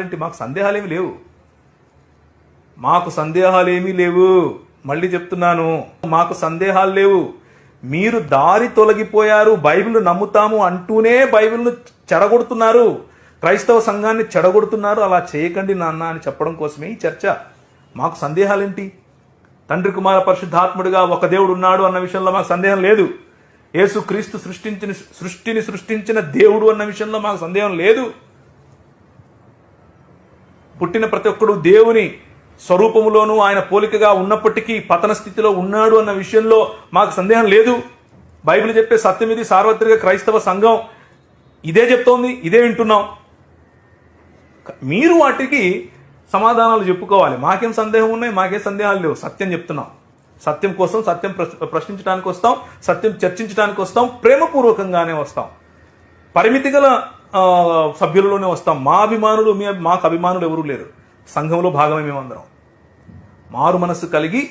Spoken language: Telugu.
అంటే మాకు సందేహాలేమి లేవు. మాకు సందేహాలేమీ లేవు. మళ్ళీ చెప్తున్నాను మాకు సందేహాలు లేవు. మీరు దారి తొలగిపోయారు బైబిల్ నమ్ముతాము అంటూనే బైబిల్ను చెడగొడుతున్నారు. క్రైస్తవ సంఘాన్ని చెడగొడుతున్నారు. అలా చేయకండి నాన్న అని చెప్పడం కోసమే ఈ చర్చ. మాకు సందేహాలేంటి? తండ్రి కుమార పరిశుద్ధాత్ముడిగా ఒక దేవుడు ఉన్నాడు అన్న విషయంలో మాకు సందేహం లేదు. యేసు క్రీస్తు సృష్టించిన సృష్టిని సృష్టించిన దేవుడు అన్న విషయంలో మాకు సందేహం లేదు. పుట్టిన ప్రతి ఒక్కడు దేవుని స్వరూపములోనూ ఆయన పోలికగా ఉన్నప్పటికీ పతన స్థితిలో ఉన్నాడు అన్న విషయంలో మాకు సందేహం లేదు. బైబిల్ చెప్పే సత్యం ఇది. సార్వత్రిక క్రైస్తవ సంఘం ఇదే చెప్తోంది ఇదే వింటున్నాం. మీరు వాటికి సమాధానాలు చెప్పుకోవాలి. మాకేం సందేహం ఉన్నాయి? మాకేం సందేహాలు లేవు. సత్యం చెప్తున్నాం. సత్యం కోసం సత్యం ప్రశ్నించడానికి వస్తాం సత్యం చర్చించడానికి వస్తాం ప్రేమపూర్వకంగానే వస్తాం. పరిమితి గల సభ్యులలోనే వస్తాం. మా అభిమానులు మీ మాకు అభిమానులు ఎవరూ లేరు. సంఘంలో భాగమే మేమందరం. మారు మనస్సు కలిగి